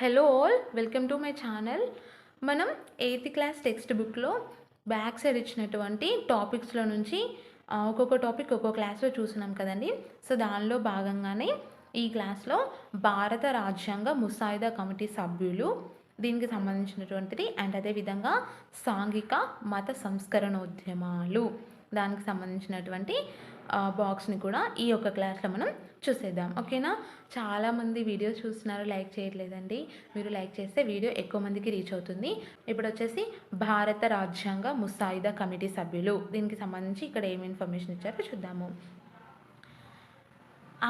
Hello all welcome to my channel మనం eighth class text బుక్లో back side ఇచ్చినటువంటి టాపిక్స్లో నుంచి ఒక్కొక్క టాపిక్ ఒక్కొక్క క్లాస్లో చూసినాం కదండి. సో దానిలో భాగంగానే ఈ క్లాస్లో భారత రాజ్యాంగ ముసాయిదా కమిటీ సభ్యులు దీనికి సంబంధించినటువంటిది అండ్ అదేవిధంగా సాంఘిక మత సంస్కరణోద్యమాలు. దానికి సంబంధించినటువంటి బాక్స్ని కూడా ఈ యొక్క క్లాస్లో మనం చూసేద్దాం. ఓకేనా చాలామంది వీడియోస్ చూస్తున్నారు లైక్ చేయట్లేదండి. మీరు లైక్ చేస్తే వీడియో ఎక్కువ మందికి రీచ్ అవుతుంది. ఇప్పుడు వచ్చేసి భారత రాజ్యాంగ ముసాయిదా కమిటీ సభ్యులు. దీనికి సంబంధించి ఇక్కడ ఏమి ఇన్ఫర్మేషన్ ఇచ్చారో చూద్దాము.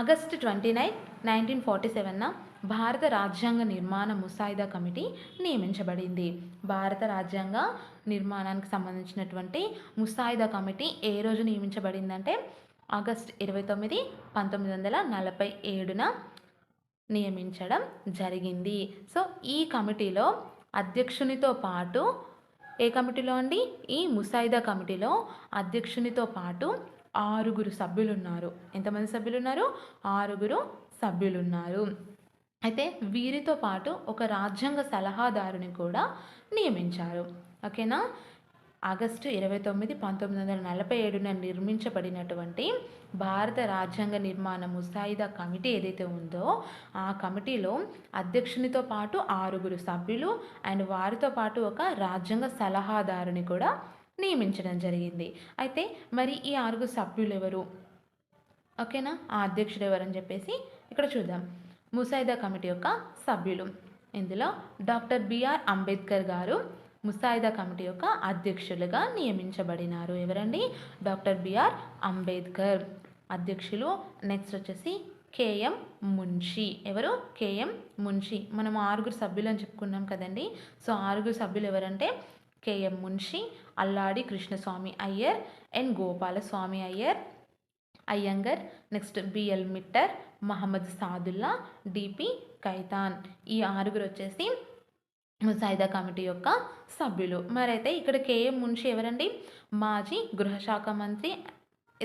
August twenty nine nineteen forty సెవెన్న భారత రాజ్యాంగ నిర్మాణ ముసాయిదా కమిటీ నియమించబడింది. భారత రాజ్యాంగ నిర్మాణానికి సంబంధించినటువంటి ముసాయిదా కమిటీ ఏ రోజు నియమించబడిందంటే ఆగస్ట్ ఇరవై తొమ్మిది పంతొమ్మిది వందల నలభై ఏడున నియమించడం జరిగింది. సో ఈ కమిటీలో అధ్యక్షునితో పాటు ఏ కమిటీలో అండి? ఈ ముసాయిదా కమిటీలో అధ్యక్షునితో పాటు ఆరుగురు సభ్యులు ఉన్నారు ఎంతమంది సభ్యులు ఉన్నారు ఆరుగురు సభ్యులు ఉన్నారు అయితే వీరితో పాటు ఒక రాజ్యాంగ సలహాదారుని కూడా నియమించారు. ఓకేనా? ఆగస్టు ఇరవై తొమ్మిది పంతొమ్మిది వందల నలభై ఏడున నిర్మించబడినటువంటి భారత రాజ్యాంగ నిర్మాణ ముసాయిదా కమిటీ ఏదైతే ఉందో ఆ కమిటీలో అధ్యక్షునితో పాటు ఆరుగురు సభ్యులు అండ్ వారితో పాటు ఒక రాజ్యాంగ సలహాదారుని కూడా నియమించడం జరిగింది. అయితే మరి ఈ ఆరుగురు సభ్యులు ఎవరు? ఓకేనా? ఆ అధ్యక్షుడు ఎవరని చెప్పేసి ఇక్కడ చూద్దాం. ముసాయిదా కమిటీ యొక్క సభ్యులు. ఇందులో డాక్టర్ బిఆర్ అంబేద్కర్ గారు ముసాయిదా కమిటీ యొక్క అధ్యక్షులుగా నియమించబడినారు. ఎవరండి? Doctor B R Ambedkar. అధ్యక్షులు నెక్స్ట్ వచ్చేసి కేఎం మున్షి. ఎవరు? K M Munshi. మనం ఆరుగురు సభ్యులు అని చెప్పుకున్నాం కదండి. సో ఆరుగురు సభ్యులు ఎవరంటే K M Munshi Alladi Krishnaswami Ayyar and Gopalaswami Ayyar Ayyangar next B L Mitter Mohammed Saadulla D P Khaitan ఈ ఆరుగురు వచ్చేసి ముసాయిదా కమిటీ యొక్క సభ్యులు. మరైతే ఇక్కడ కేఎం మున్షి ఎవరండి? మాజీ గృహశాఖ మంత్రి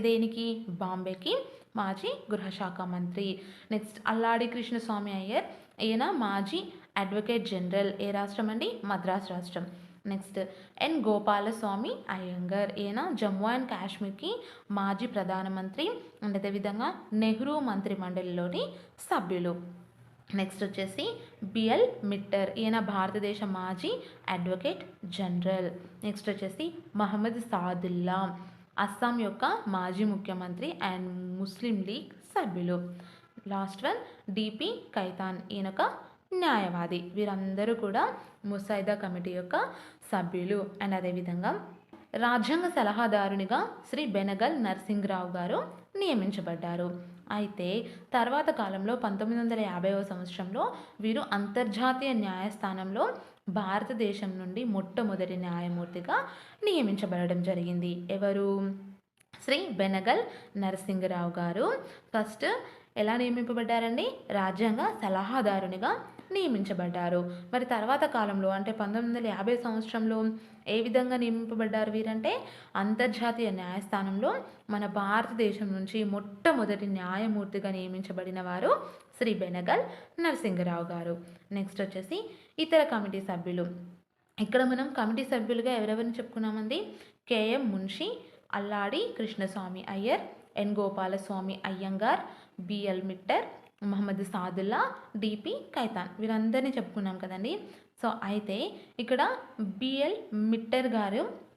దేనికి? బాంబేకి మాజీ గృహశాఖ మంత్రి. నెక్స్ట్ అల్లాడి కృష్ణస్వామి అయ్యర్ ఈయన మాజీ అడ్వకేట్ జనరల్ ఏ రాష్ట్రం అండి? మద్రాస్ రాష్ట్రం. నెక్స్ట్ ఎన్ గోపాలస్వామి అయ్యంగర్ ఈయన జమ్మూ అండ్ కాశ్మీర్కి మాజీ ప్రధానమంత్రి అండ్ అదేవిధంగా నెహ్రూ మంత్రి మండలిలోని సభ్యులు నెక్స్ట్ వచ్చేసి బిఎల్ మిట్టర్ ఈయన భారతదేశ మాజీ అడ్వకేట్ జనరల్ నెక్స్ట్ వచ్చేసి మహమ్మద్ సాదుల్లా అస్సాం యొక్క మాజీ ముఖ్యమంత్రి అండ్ ముస్లిం లీగ్ సభ్యులు last one D P Khaitan ఈయనొక న్యాయవాది. వీరందరూ కూడా ముసాయిదా కమిటీ యొక్క సభ్యులు. అండ్ అదేవిధంగా రాజ్యాంగ సలహాదారునిగా శ్రీ బెనగల్ నరసింహరావు గారు నియమించబడ్డారు. అయితే తర్వాత కాలంలో పంతొమ్మిది వందల యాభైవ సంవత్సరంలో వీరు అంతర్జాతీయ న్యాయస్థానంలో భారతదేశం నుండి మొట్టమొదటి న్యాయమూర్తిగా నియమించబడడం జరిగింది. ఎవరు? శ్రీ బెనగల్ నరసింహరావు గారు. ఫస్ట్ ఎలా నియమింపబడ్డారండి? రాజ్యాంగ సలహాదారునిగా నియమించబడ్డారు. మరి తర్వాత కాలంలో అంటే పంతొమ్మిది వందల యాభై సంవత్సరంలో ఏ విధంగా నియమింపబడ్డారు వీరంటే అంతర్జాతీయ న్యాయస్థానంలో మన భారతదేశం నుంచి మొట్టమొదటి న్యాయమూర్తిగా నియమించబడిన వారు శ్రీ బెనగల్ నరసింహరావు గారు. నెక్స్ట్ వచ్చేసి ఇతర కమిటీ సభ్యులు. ఇక్కడ మనం కమిటీ సభ్యులుగా ఎవరెవరిని చెప్పుకున్నామండి? KM Munshi Alladi Krishnaswami Ayyar N Gopalaswami Ayyangar BL Mitter Muhammad Saadulla DP Khaitan. వీరందరినీ చెప్పుకున్నాం కదండి. సో అయితే ఇక్కడ బిఎల్ మిట్టర్ గారు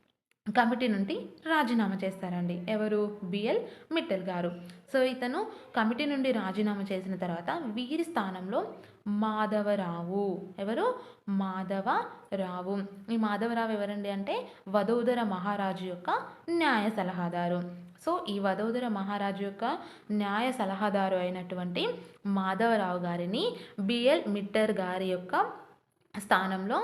కమిటీ నుండి రాజీనామా చేస్తారండి. ఎవరు? బిఎల్ మిట్టల్ గారు. సో ఇతను కమిటీ నుండి రాజీనామా చేసిన తర్వాత వీరి స్థానంలో మాధవరావు. ఎవరు? మాధవరావు. ఈ మాధవరావు ఎవరండి అంటే వదోదర మహారాజు యొక్క న్యాయ సలహాదారు. సో ఈ వదోదర మహారాజు యొక్క న్యాయ సలహాదారు అయినటువంటి మాధవరావు గారిని బిఎల్ మిట్టర్ గారి యొక్క స్థానంలో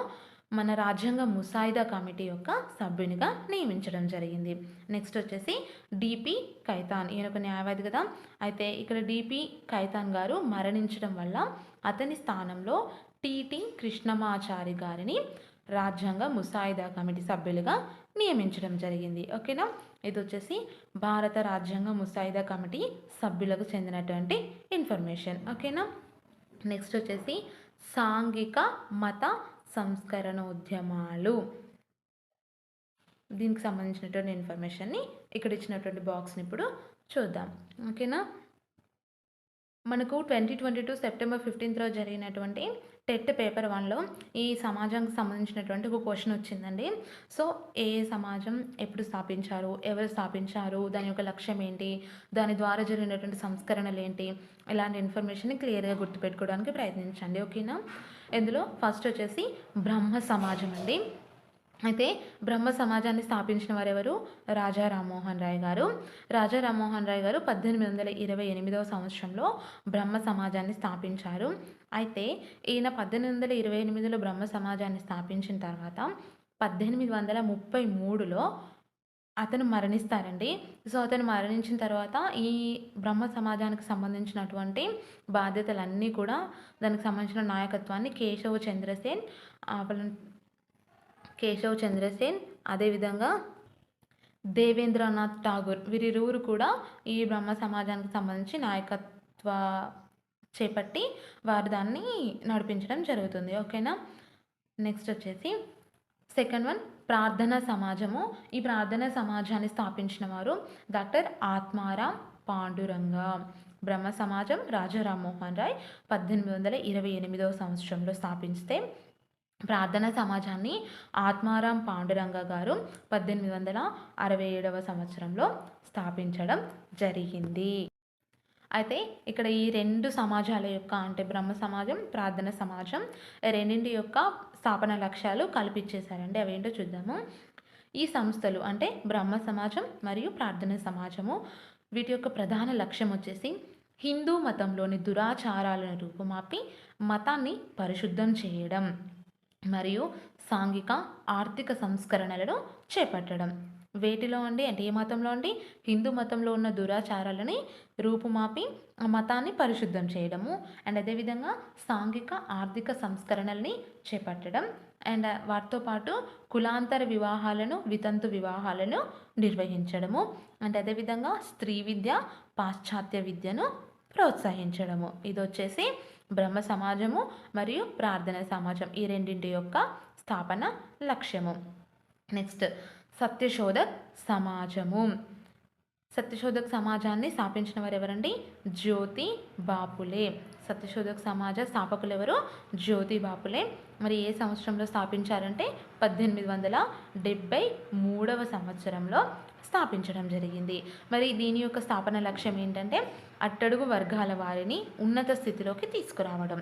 మన రాజ్యాంగ ముసాయిదా కమిటీ యొక్క సభ్యునిగా నియమించడం జరిగింది. నెక్స్ట్ వచ్చేసి డిపి కైతాన్. ఈయన ఒక న్యాయవాది కదా. అయితే ఇక్కడ డిపి కైతాన్ గారు మరణించడం వల్ల అతని స్థానంలో టిటి కృష్ణమాచారి గారిని రాజ్యాంగ ముసాయిదా కమిటీ సభ్యులుగా నియమించడం జరిగింది. ఓకేనా? ఇది వచ్చేసి భారత రాజ్యాంగ ముసాయిదా కమిటీ సభ్యులకు చెందినటువంటి ఇన్ఫర్మేషన్. ఓకేనా? నెక్స్ట్ వచ్చేసి సాంఘిక మత సంస్కరణ ఉద్యమాలు. దీనికి సంబంధించినటువంటి ఇన్ఫర్మేషన్ని ఇక్కడ ఇచ్చినటువంటి బాక్స్ని ఇప్పుడు చూద్దాం. ఓకేనా? మనకు ట్వంటీ ట్వంటీ టూ సెప్టెంబర్ ఫిఫ్టీన్త్లో జరిగినటువంటి టెట్ పేపర్ వన్లో ఈ సమాజానికి సంబంధించినటువంటి ఒక క్వశ్చన్ వచ్చిందండి. సో ఏ సమాజం ఎప్పుడు స్థాపించారు? ఎవరు స్థాపించారు? దాని యొక్క లక్ష్యం ఏంటి? దాని ద్వారా జరిగినటువంటి సంస్కరణలు ఏంటి? ఇలాంటి ఇన్ఫర్మేషన్ని క్లియర్గా గుర్తుపెట్టుకోవడానికి ప్రయత్నించండి. ఓకేనా? ఇందులో ఫస్ట్ వచ్చేసి బ్రహ్మ సమాజం అండి. అయితే బ్రహ్మ సమాజాన్ని స్థాపించిన వారెవరు? రాజా రామ్మోహన్ రాయ్ గారు. రాజా రామ్మోహన్ రాయ్ గారు పద్దెనిమిది వందల ఇరవై ఎనిమిదవ సంవత్సరంలో బ్రహ్మ సమాజాన్ని స్థాపించారు. అయితే ఈయన పద్దెనిమిది వందల ఇరవై ఎనిమిదిలో బ్రహ్మ సమాజాన్ని స్థాపించిన తర్వాత పద్దెనిమిది వందల ముప్పై మూడులో అతను మరణిస్తారండి. సో అతను మరణించిన తర్వాత ఈ బ్రహ్మ సమాజానికి సంబంధించినటువంటి బాధ్యతలన్నీ కూడా దానికి సంబంధించిన నాయకత్వాన్ని కేశవ చంద్రసేన్ కేశవ్ చంద్రసేన్ అదేవిధంగా దేవేంద్రనాథ్ ఠాగూర్ వీరిరువురు కూడా ఈ బ్రహ్మ సమాజానికి సంబంధించి నాయకత్వ చేపట్టి వారు దాన్ని నడిపించడం జరుగుతుంది. ఓకేనా? నెక్స్ట్ వచ్చేసి సెకండ్ వన్ ప్రార్థనా సమాజము. ఈ ప్రార్థనా సమాజాన్ని స్థాపించిన వారు డాక్టర్ ఆత్మారాం పాండురంగ. బ్రహ్మ సమాజం రాజా రామ్మోహన్ రాయ్ పద్దెనిమిది వందల ఇరవై ఎనిమిదవ సంవత్సరంలో స్థాపిస్తే ప్రార్థనా సమాజాన్ని ఆత్మారాం పాండురంగ గారు పద్దెనిమిది వందల అరవై ఏడవ సంవత్సరంలో స్థాపించడం జరిగింది. అయితే ఇక్కడ ఈ రెండు సమాజాల యొక్క అంటే బ్రహ్మ సమాజం ప్రార్థన సమాజం రెండింటి యొక్క స్థాపన లక్ష్యాలు కల్పించేశారండి. అవేంటో చూద్దాము. ఈ సంస్థలు అంటే బ్రహ్మ సమాజం మరియు ప్రార్థన సమాజము వీటి యొక్క ప్రధాన లక్ష్యం వచ్చేసి హిందూ మతంలోని దురాచారాలను రూపుమాపి మతాన్ని పరిశుద్ధం చేయడం. మరియు సాంఘిక ఆర్థిక సంస్కరణలను చేపట్టడం. వేటిలో అండి? అంటే ఏ మతంలో అండి? హిందూ మతంలో ఉన్న దురాచారాలని రూపుమాపి ఆ మతాన్ని పరిశుద్ధం చేయడము. అండ్ అదేవిధంగా సాంఘిక ఆర్థిక సంస్కరణల్ని చేపట్టడం. అండ్ వాటితో పాటు కులాంతర వివాహాలను వితంతు వివాహాలను నిర్వహించడము. అండ్ అదేవిధంగా స్త్రీ విద్య పాశ్చాత్య విద్యను ప్రోత్సహించడము. ఇది వచ్చేసి బ్రహ్మ సమాజము మరియు ప్రార్థన సమాజం ఈ రెండింటి యొక్క స్థాపన లక్ష్యము. నెక్స్ట్ సత్యశోధక్ సమాజము. సత్యశోధక్ సమాజాన్ని స్థాపించిన వారు ఎవరండి జ్యోతి బాపులే. సత్యశోధక్ సమాజ స్థాపకులు ఎవరు జ్యోతి బాపులే. మరి ఏ సంవత్సరంలో స్థాపించారంటే? పద్దెనిమిది వందల డెబ్భై మూడవ సంవత్సరంలో స్థాపించడం జరిగింది. మరి దీని యొక్క స్థాపన లక్ష్యం ఏంటంటే అట్టడుగు వర్గాల వారిని ఉన్నత స్థితిలోకి తీసుకురావడం.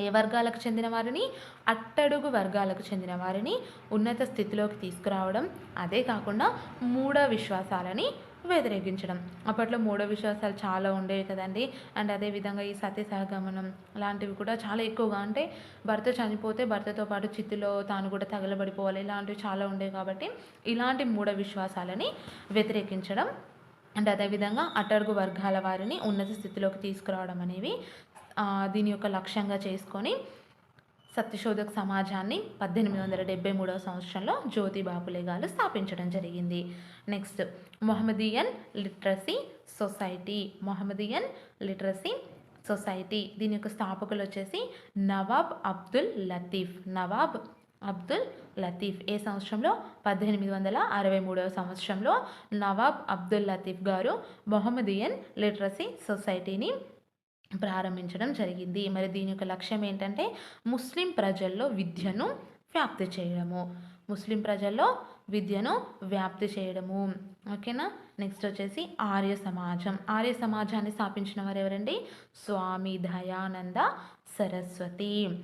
ఏ వర్గాలకు చెందిన వారిని? అట్టడుగు వర్గాలకు చెందిన వారిని ఉన్నత స్థితిలోకి తీసుకురావడం. అదే కాకుండా మూఢ విశ్వాసాలని వ్యతిరేకించడం. అప్పట్లో మూఢ విశ్వాసాలు చాలా ఉండేవి కదండి. అండ్ అదేవిధంగా ఈ సత్య సహగమనం లాంటివి కూడా చాలా ఎక్కువగా అంటే భర్త చనిపోతే భర్తతో పాటు చిత్తులో తాను కూడా తగలబడిపోవాలి ఇలాంటివి చాలా ఉండేవి కాబట్టి ఇలాంటి మూఢ విశ్వాసాలని వ్యతిరేకించడం అండ్ అదేవిధంగా అట్టడుగు వర్గాల వారిని ఉన్నత స్థితిలోకి తీసుకురావడం అనేవి దీని యొక్క లక్ష్యంగా చేసుకొని సత్యశోధక సమాజాన్ని పద్దెనిమిది వందల డెబ్బై మూడవ సంవత్సరంలో జ్యోతి బాపులే గారు స్థాపించడం జరిగింది. Next Mohammedan Literacy Society Mohammedan Literacy Society. దీని యొక్క స్థాపకులు వచ్చేసి నవాబ్ అబ్దుల్ లతీఫ్. నవాబ్ అబ్దుల్ లతీఫ్. ఏ సంవత్సరంలో? పద్దెనిమిది వందల అరవై మూడవ సంవత్సరంలో నవాబ్ అబ్దుల్ లతీఫ్ గారు మొహమ్మదియన్ లిటరసీ సొసైటీని ప్రారంభించడం జరిగింది. మరి దీని యొక్క లక్ష్యం ఏంటంటే ముస్లిం ప్రజల్లో విద్యను వ్యాప్తి చేయడము. ముస్లిం ప్రజల్లో విద్యను వ్యాప్తి చేయడము. ఓకేనా? నెక్స్ట్ వచ్చేసి ఆర్య సమాజం. ఆర్య సమాజాన్ని స్థాపించిన వారు ఎవరండి స్వామి దయానంద సరస్వతి.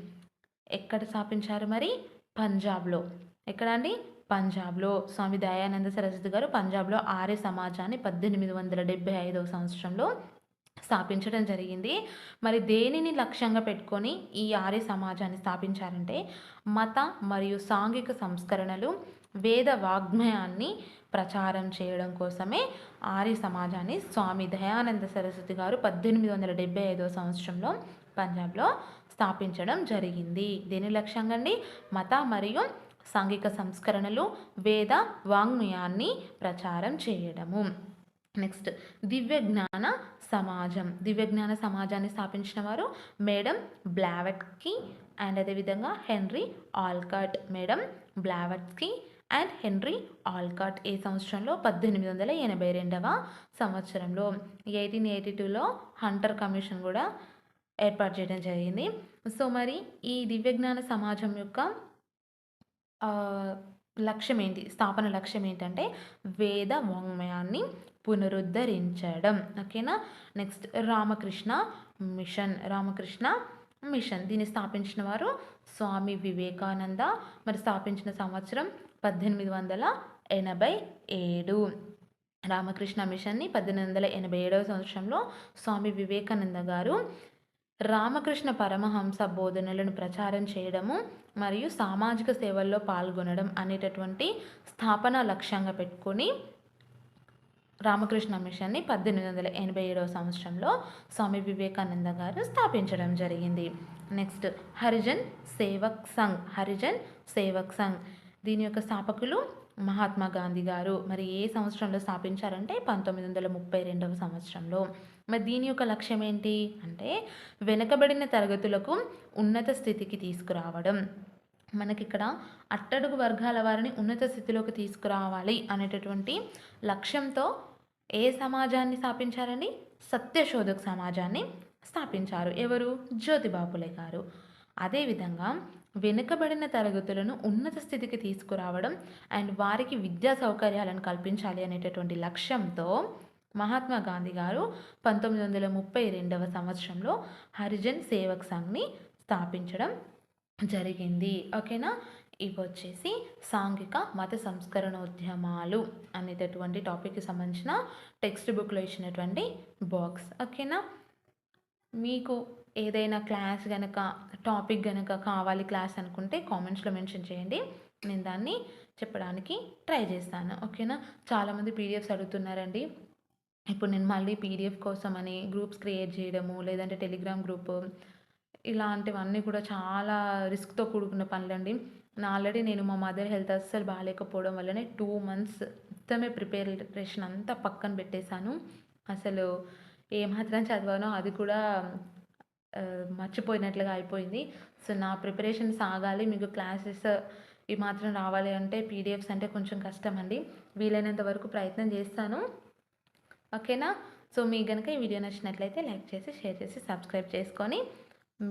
ఎక్కడ స్థాపించారు మరి? పంజాబ్లో. ఎక్కడ అండి? పంజాబ్లో. స్వామి దయానంద సరస్వతి గారు పంజాబ్లో ఆర్య సమాజాన్ని పద్దెనిమిది వందల డెబ్బై ఐదవ సంవత్సరంలో స్థాపించడం జరిగింది. మరి దేనిని లక్ష్యంగా పెట్టుకొని ఈ ఆర్య సమాజాన్ని స్థాపించారంటే మత మరియు సాంఘిక సంస్కరణలు వేద వాగ్మయాన్ని ప్రచారం చేయడం కోసమే ఆర్య సమాజాన్ని స్వామి దయానంద సరస్వతి గారు పద్దెనిమిది వందల డెబ్బై ఐదవ సంవత్సరంలో పంజాబ్లో స్థాపించడం జరిగింది. దేని లక్ష్యంగా అండి మత మరియు సాంఘిక సంస్కరణలు వేద వాంగ్మయాన్ని ప్రచారం చేయడము. నెక్స్ట్ దివ్య జ్ఞాన సమాజం. దివ్య జ్ఞాన సమాజాన్ని స్థాపించిన వారు మేడం బ్లావెట్కి అండ్ అదేవిధంగా Henry Olcott. Madam Blavatsky and Henry Olcott ఏ సంవత్సరంలో పద్దెనిమిది వందల ఎనభై రెండవ సంవత్సరంలో. ఎయిటీన్ ఎయిటీ టూలో హంటర్ కమిషన్ కూడా ఏర్పాటు చేయడం జరిగింది. సో మరి ఈ దివ్యజ్ఞాన సమాజం యొక్క లక్ష్యం ఏంటి స్థాపన లక్ష్యం ఏంటంటే వేద వాంగ్మయాన్ని పునరుద్ధరించడం. ఓకేనా? Next Ramakrishna Mission. Ramakrishna Mission. దీన్ని స్థాపించిన వారు స్వామి వివేకానంద. మరి స్థాపించిన సంవత్సరం పద్దెనిమిది వందల ఎనభై ఏడు. రామకృష్ణ మిషన్ని పద్దెనిమిది వందల ఎనభై ఏడవ సంవత్సరంలో స్వామి వివేకానంద గారు రామకృష్ణ పరమహంస బోధనలను ప్రచారం చేయడము మరియు సామాజిక సేవల్లో పాల్గొనడం అనేటటువంటి స్థాపన లక్ష్యంగా పెట్టుకొని రామకృష్ణ మిషన్ని పద్దెనిమిది వందల ఎనభై ఏడవ సంవత్సరంలో స్వామి వివేకానంద గారు స్థాపించడం జరిగింది. నెక్స్ట్ హరిజన్ సేవక్ సంఘ్ హరిజన్ సేవక్ సంఘ్. దీని యొక్క స్థాపకులు మహాత్మా గాంధీ గారు. మరి ఏ సంవత్సరంలో స్థాపించారంటే పంతొమ్మిది వందల ముప్పై రెండవ సంవత్సరంలో. మరి దీని యొక్క లక్ష్యం ఏంటి? అంటే వెనుకబడిన తరగతులకు ఉన్నత స్థితికి తీసుకురావడం. మనకి ఇక్కడ అట్టడుగు వర్గాల వారిని ఉన్నత స్థితిలోకి తీసుకురావాలి అనేటటువంటి లక్ష్యంతో ఏ సమాజాన్ని స్థాపించారండి? సత్యశోధక సమాజాన్ని స్థాపించారు. ఎవరు? జ్యోతిబాపులే గారు. అదేవిధంగా వెనుకబడిన తరగతులను ఉన్నత స్థితికి తీసుకురావడం అండ్ వారికి విద్యా సౌకర్యాలను కల్పించాలి అనేటటువంటి లక్ష్యంతో మహాత్మా గాంధీ గారు పంతొమ్మిది వందల ముప్పై రెండవ సంవత్సరంలో హరిజన్ సేవక్ సంఘ్ని స్థాపించడం జరిగింది. ఓకేనా? ఇవి వచ్చేసి సాంఘిక మత సంస్కరణోద్యమాలు అనేటటువంటి టాపిక్కి సంబంధించిన టెక్స్ట్ బుక్లో ఇచ్చినటువంటి బాక్స్ ఓకేనా? మీకు ఏదైనా క్లాస్ కనుక టాపిక్ కనుక కావాలి క్లాస్ అనుకుంటే కామెంట్స్లో మెన్షన్ చేయండి. నేను దాన్ని చెప్పడానికి ట్రై చేస్తాను. ఓకేనా? చాలామంది పీడిఎఫ్స్ అడుగుతున్నారండి. ఇప్పుడు నేను మళ్ళీ పీడిఎఫ్ కోసం అని గ్రూప్స్ క్రియేట్ చేయడము లేదంటే టెలిగ్రామ్ గ్రూప్ ఇలాంటివన్నీ కూడా చాలా రిస్క్తో కూడుకున్న పనులండి. నా ఆల్రెడీ నేను మా మదర్ హెల్త్ అస్సలు బాగాలేకపోవడం వల్లనే టూ మంత్స్ మొత్తమే ప్రిపరేషన్ అంతా పక్కన పెట్టేశాను. అసలు ఏమాత్రం చదివానో అది కూడా మర్చిపోయినట్లుగా అయిపోయింది. సో నా ప్రిపరేషన్ సాగాలి మీకు క్లాసెస్ ఈ మాత్రం రావాలి అంటే పీడిఎఫ్స్ అంటే కొంచెం కష్టం అండి. వీలైనంత వరకు ప్రయత్నం చేస్తాను. ఓకేనా? సో మీకు కనుక ఈ వీడియో నచ్చినట్లయితే లైక్ చేసి షేర్ చేసి సబ్స్క్రైబ్ చేసుకొని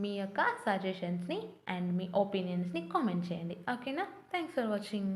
మీ యొక్క సజెషన్స్ని అండ్ మీ ఒపీనియన్స్ని కామెంట్ చేయండి. ఓకేనా? Thanks for watching.